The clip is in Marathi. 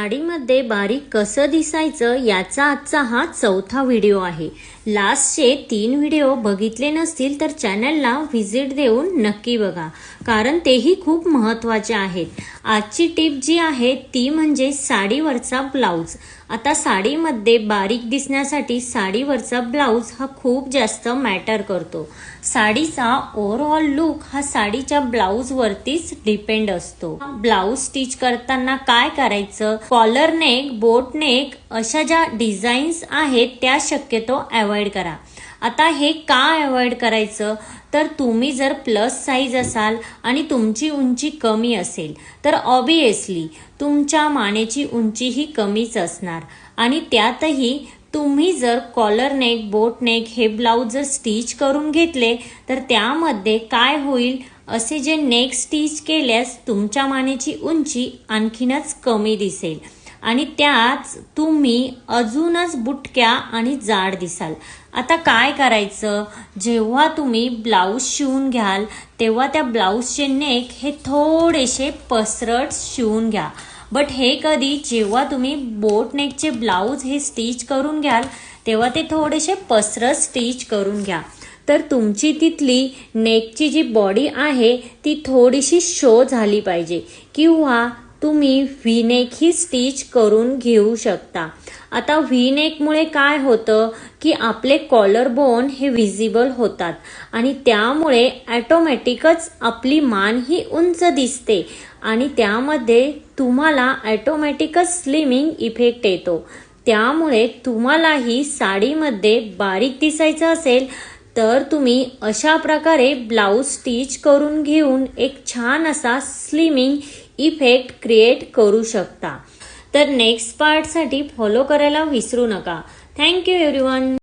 साडीमध्ये बारीक कसं दिसायचं याचा आजचा हा चौथा व्हिडिओ आहे. लास्टचे तीन व्हिडिओ बघितले नसतील तर चॅनलला व्हिजिट देऊन नक्की बघा कारण तेही खूप महत्त्वाचे आहेत. आजची टिप जी आहे ती म्हणजे साडीवरचा ब्लाऊज. आता साडीमध्ये बारीक दिसण्यासाठी साडीवरचा ब्लाऊज हा खूप जास्त मॅटर करतो. साडीचा ओव्हरऑल लुक हा साडीच्या ब्लाऊजवरतीच डिपेंड असतो. ब्लाऊज स्टिच करताना काय करायचं? कॉलर नेक बोट नेक अशा ज्या डिझाईन्स आहेत त्या शक्यतो अवॉइड करा. आता हे का अवॉइड करायचं? तर तुम्ही जर प्लस साईज असाल आणि तुमची उंची कमी असेल तर ऑबियसली तुमच्या मानेची उंची ही कमीच असणार. आणि त्यातही तुम्ही जर कॉलर नेक बोट नेक हे ब्लाऊज जर स्टिच करून घेतले तर त्यामध्ये काय होईल? असे जे नेक स्टिच केल्यास तुमच्या मानेची उंची आणखीनच कमी दिसेल. आणि त्याच तुम्ही अजूनच बुटक्या आणि जाड दिसाल. आता काय करायचं? जेव्हा तुम्ही ब्लाऊज शिवून घ्याल तेव्हा त्या ब्लाऊजचे नेक हे थोडेसे पसरट शिवून घ्या. बट हे कधी जेव्हा तुम्ही बोट नेकचे ब्लाऊज हे स्टिच करून घ्याल तेव्हा ते थोडेसे पसरट स्टिच करून घ्या. तर तुमची तिथली नेकची जी बॉडी आहे ती थोडीशी शो झाली पाहिजे. किंवा तुम्ही व्हीनेक ही स्टिच करून घेऊ शकता. आता व्हीनेकमुळे काय होतं की आपले कॉलर बोन हे विजिबल होतात आणि त्यामुळे ॲटोमॅटिकच आपली मान ही उंच दिसते आणि त्यामध्ये तुम्हाला ॲटोमॅटिकच स्लिमिंग इफेक्ट येतो. त्यामुळे तुम्हालाही साडीमध्ये बारीक दिसायचं असेल तर तुम्ही अशा प्रकारे ब्लाऊज स्टिच करून घेऊन एक छान असा स्लिमिंग इफेक्ट क्रिएट करू शकता. तर नेक्स्ट पार्टसाठी फॉलो करायला विसरू नका. Thank you everyone